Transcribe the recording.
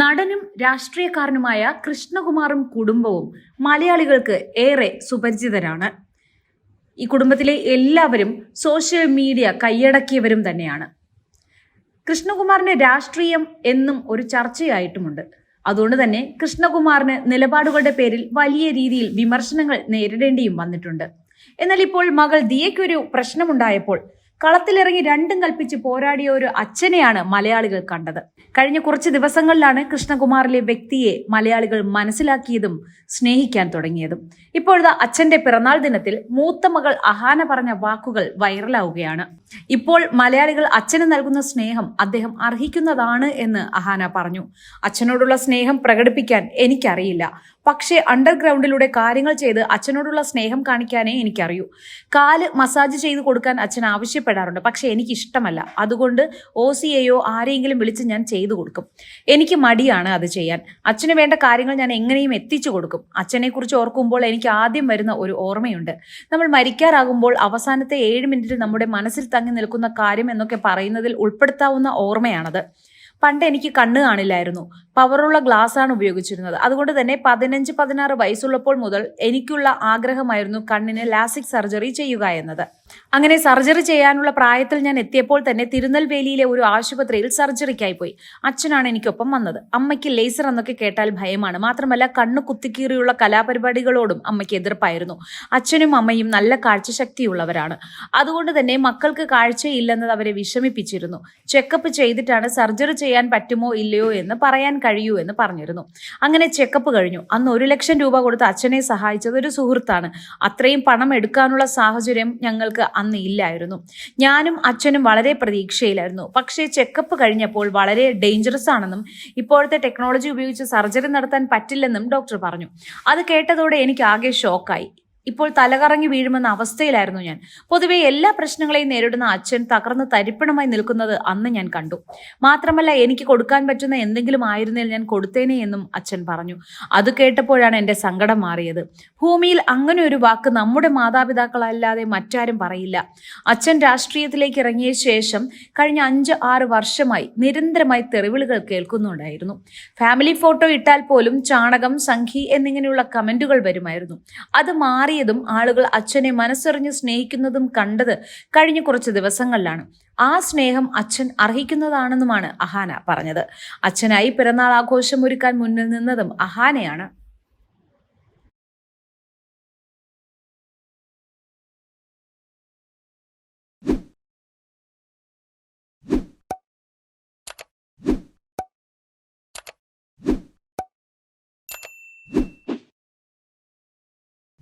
നടനും രാഷ്ട്രീയക്കാരനുമായ കൃഷ്ണകുമാറും കുടുംബവും മലയാളികൾക്ക് ഏറെ സുപരിചിതരാണ്. ഈ കുടുംബത്തിലെ എല്ലാവരും സോഷ്യൽ മീഡിയ കൈയടക്കിയവരും തന്നെയാണ്. കൃഷ്ണകുമാറിന്റെ രാഷ്ട്രീയം എന്നും ഒരു ചർച്ചയായിട്ടുമുണ്ട്. അതുകൊണ്ട് തന്നെ കൃഷ്ണകുമാറിന് നിലപാടുകളുടെ പേരിൽ വലിയ രീതിയിൽ വിമർശനങ്ങൾ നേരിടേണ്ടിയും വന്നിട്ടുണ്ട്. എന്നാൽ ഇപ്പോൾ മകൾ ദിയയ്ക്കൊരു പ്രശ്നമുണ്ടായപ്പോൾ കളത്തിലിറങ്ങി രണ്ടും കൽപ്പിച്ച് പോരാടിയ ഒരു അച്ഛനെയാണ് മലയാളികൾ കണ്ടത്. കഴിഞ്ഞ കുറച്ച് ദിവസങ്ങളിലാണ് കൃഷ്ണകുമാറിലെ വ്യക്തിയെ മലയാളികൾ മനസ്സിലാക്കിയതും സ്നേഹിക്കാൻ തുടങ്ങിയതും. ഇപ്പോഴത്തെ അച്ഛന്റെ പിറന്നാൾ ദിനത്തിൽ മൂത്ത മകൾ അഹാന പറഞ്ഞ വാക്കുകൾ വൈറലാവുകയാണ്. ഇപ്പോൾ മലയാളികൾ അച്ഛന് നൽകുന്ന സ്നേഹം അദ്ദേഹം അർഹിക്കുന്നതാണ് എന്ന് അഹാന പറഞ്ഞു. അച്ഛനോടുള്ള സ്നേഹം പ്രകടിപ്പിക്കാൻ എനിക്കറിയില്ല. പക്ഷേ അണ്ടർഗ്രൗണ്ടിലൂടെ കാര്യങ്ങൾ ചെയ്ത് അച്ഛനോടുള്ള സ്നേഹം കാണിക്കാനേ എനിക്കറിയൂ. കാൽ മസാജ് ചെയ്ത് കൊടുക്കാൻ അച്ഛൻ ആവശ്യപ്പെടാറുണ്ട്. പക്ഷെ എനിക്ക് ഇഷ്ടമല്ല അതുകൊണ്ട് ഒ സി എയോ ആരെയെങ്കിലും വിളിച്ച് ഞാൻ ചെയ്തു കൊടുക്കും. എനിക്ക് മടിയാണ് അത് ചെയ്യാൻ. അച്ഛന് വേണ്ട കാര്യങ്ങൾ ഞാൻ എങ്ങനെയും എത്തിച്ചു കൊടുക്കും. അച്ഛനെക്കുറിച്ച് ഓർക്കുമ്പോൾ എനിക്ക് ആദ്യം വരുന്ന ഒരു ഓർമ്മയുണ്ട്. നമ്മൾ മരിക്കാറാകുമ്പോൾ അവസാനത്തെ ഏഴ് മിനിറ്റിൽ നമ്മുടെ മനസ്സിൽ തങ്ങി നിൽക്കുന്ന കാര്യം എന്നൊക്കെ പറയുന്നതിൽ ഉൾപ്പെടുത്താവുന്ന ഓർമ്മയാണത്. പണ്ട് എനിക്ക് കണ്ണ് കാണില്ലായിരുന്നു. പവറുള്ള ഗ്ലാസ് ആണ് ഉപയോഗിച്ചിരുന്നത്. അതുകൊണ്ട് തന്നെ പതിനഞ്ച് പതിനാറ് വയസ്സുള്ളപ്പോൾ മുതൽ എനിക്കുള്ള ആഗ്രഹമായിരുന്നു കണ്ണിന് ലാസിക് സർജറി ചെയ്യുക എന്നത്. അങ്ങനെ സർജറി ചെയ്യാനുള്ള പ്രായത്തിൽ ഞാൻ എത്തിയപ്പോൾ തന്നെ തിരുനെൽവേലിയിലെ ഒരു ആശുപത്രിയിൽ സർജറിക്കായി പോയി. അച്ഛനാണ് എനിക്കൊപ്പം വന്നത്. അമ്മയ്ക്ക് ലേസർ എന്നൊക്കെ കേട്ടാൽ ഭയമാണ്. മാത്രമല്ല കണ്ണു കുത്തിക്കീറിയുള്ള കലാപരിപാടികളോടും അമ്മയ്ക്ക് എതിർപ്പായിരുന്നു. അച്ഛനും അമ്മയും നല്ല കാഴ്ചശക്തിയുള്ളവരാണ്. അതുകൊണ്ട് തന്നെ മക്കൾക്ക് കാഴ്ചയില്ലെന്നത് അവരെ വിഷമിപ്പിച്ചിരുന്നു. ചെക്കപ്പ് ചെയ്തിട്ടാണ് സർജറി ചെയ്യാൻ പറ്റുമോ ഇല്ലയോ എന്ന് പറയാൻ കഴിയൂ എന്ന് പറഞ്ഞിരുന്നു. അങ്ങനെ ചെക്കപ്പ് കഴിഞ്ഞു. അന്ന് ഒരു ലക്ഷം രൂപ കൊടുത്ത് അച്ഛനെ സഹായിച്ചത് ഒരു സുഹൃത്താണ്. അത്രയും പണം എടുക്കാനുള്ള സാഹചര്യം ഞങ്ങൾക്ക് അന്ന് ഇല്ലായിരുന്നു. ഞാനും അച്ഛനും വളരെ പ്രതീക്ഷയിലായിരുന്നു. പക്ഷേ ചെക്കപ്പ് കഴിഞ്ഞപ്പോൾ വളരെ ഡേഞ്ചറസ് ആണെന്നും ഇപ്പോഴത്തെ ടെക്നോളജി ഉപയോഗിച്ച് സർജറി നടത്താൻ പറ്റില്ലെന്നും ഡോക്ടർ പറഞ്ഞു. അത് കേട്ടതോടെ എനിക്ക് ആകെ ഷോക്കായി ഇപ്പോൾ തലകറങ്ങി വീഴുമെന്ന അവസ്ഥയിലായിരുന്നു ഞാൻ. പൊതുവെ എല്ലാ പ്രശ്നങ്ങളെയും നേരിടുന്ന അച്ഛൻ തകർന്ന് തരിപ്പണമായി നിൽക്കുന്നത് അന്ന് ഞാൻ കണ്ടു. മാത്രമല്ല എനിക്ക് കൊടുക്കാൻ പറ്റുന്ന എന്തെങ്കിലും ആയിരുന്നേൽ ഞാൻ കൊടുത്തേനെ എന്നും അച്ഛൻ പറഞ്ഞു. അത് കേട്ടപ്പോഴാണ് എന്റെ സങ്കടം മാറിയത്. ഭൂമിയിൽ അങ്ങനെ ഒരു വാക്ക് നമ്മുടെ മാതാപിതാക്കളല്ലാതെ മറ്റാരും പറയില്ല. അച്ഛൻ രാഷ്ട്രീയത്തിലേക്ക് ഇറങ്ങിയ ശേഷം കഴിഞ്ഞ അഞ്ച് ആറ് വർഷമായി നിരന്തരമായി തെറിവിളികൾ കേൾക്കുന്നുണ്ടായിരുന്നു. ഫാമിലി ഫോട്ടോ ഇട്ടാൽ പോലും ചാണകം സംഖി എന്നിങ്ങനെയുള്ള കമന്റുകൾ വരുമായിരുന്നു. അത് മാറിയതും ആളുകൾ അച്ഛനെ മനസ്സറിഞ്ഞ് സ്നേഹിക്കുന്നതും കണ്ടത് കഴിഞ്ഞ കുറച്ച് ദിവസങ്ങളിലാണ്. ആ സ്നേഹം അച്ഛൻ അർഹിക്കുന്നതാണെന്നുമാണ് അഹാന പറഞ്ഞത്. അച്ഛനായി പിറന്നാൾ ആഘോഷം ഒരുക്കാൻ മുന്നിൽ നിന്നതും അഹാനയാണ്